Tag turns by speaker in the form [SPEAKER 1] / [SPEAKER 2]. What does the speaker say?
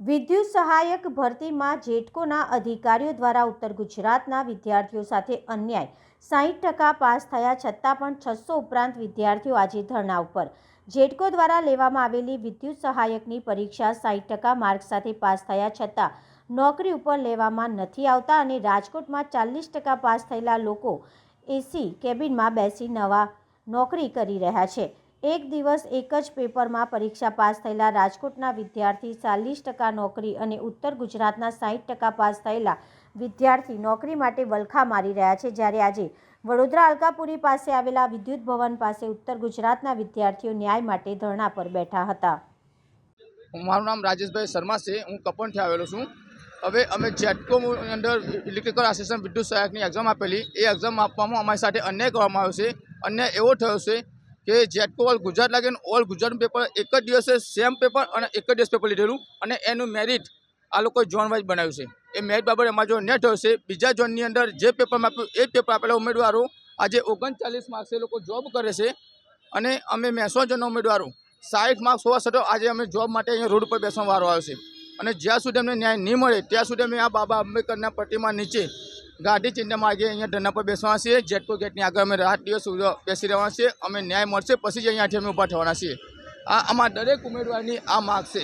[SPEAKER 1] વિદ્યુત સહાયક ભરતીમાં જેટકોના અધિકારીઓ દ્વારા ઉત્તર ગુજરાતના વિદ્યાર્થીઓ સાથે અન્યાય સાહીઠ ટકા પાસ થયા છતાં પણ છસો ઉપરાંત વિદ્યાર્થીઓ આજે ધરણા ઉપર. જેટકો દ્વારા લેવામાં આવેલી વિદ્યુત સહાયકની પરીક્ષા સાહીઠ ટકા માર્ક સાથે પાસ થયા છતાં નોકરી ઉપર લેવામાં નથી આવતા અને રાજકોટમાં ચાલીસ ટકા પાસ થયેલા લોકો એસી કેબિનમાં બેસી નવા નોકરી કરી રહ્યા છે. એક દિવસ એક જ પેપરમાં પરીક્ષા પાસ થયેલા રાજકોટના વિદ્યાર્થી ચાલીસ ટકા નોકરી અને ઉત્તર ગુજરાતના સાહીઠ ટકા પાસ થયેલા વિદ્યાર્થી નોકરી માટે વલખા મારી રહ્યા છે. જ્યારે આજે વડોદરા અલકાપુરી પાસે આવેલા વિદ્યુત ભવન પાસે ઉત્તર ગુજરાતના વિદ્યાર્થીઓ ન્યાય માટે ધરણા પર બેઠા હતા.
[SPEAKER 2] મારું નામ રાજેશભાઈ શર્મા છે. હું કપનથી આવેલો છું. હવે અમે જેટકો અંદર ઇલેક્ટ્રિકલ આસિસ્ટન્ટ વિદ્યુત સહાયકની એક્ઝામ આપેલી. એ એક્ઝામ આપવામાં અમારી સાથે અન્યાય કરવામાં આવ્યો છે. અન્યાય એવો થયો છે કે જેટકો ઓલ ગુજરાત લાગે ઓલ ગુજરાતનું પેપર એક જ દિવસે સેમ પેપર અને એક જ દિવસ પેપર લીધેલું અને એનું મેરિટ આ લોકોએ ઝોન વાઇઝ બનાવ્યું છે. એ મેરિટ બાબતે એમાં જો નેટ છે. બીજા ઝોનની અંદર જે પેપરમાં આપ્યું, એ પેપર આપેલા ઉમેદવારો આજે ઓગણચાલીસ માર્ક્સે લોકો જોબ કરે છે અને અમે મહેસૂલ જણના ઉમેદવારો સાઠ માર્ક્સ હોવા છતાં આજે અમે જોબ માટે અહીંયા રોડ પર બેસવા વારો આવ્યો છે. અને જ્યાં સુધી અમને ન્યાય નહીં મળે, ત્યાં સુધી અમે આ બાબા આંબેડકરના પ્રતિમા નીચે ગાડી ચિહ્ન માર્ગે અહીંયા ધરના પર બેસવાના છીએ. જેટકો ગેટની આગળ અમે રાત દિવસ બેસી રહેવાના છીએ. અમે ન્યાય મળશે, પછી જ અહીંયાથી અમે ઊભા થવાના છીએ. આ અમારા દરેક ઉમેદવારની આ માગ છે.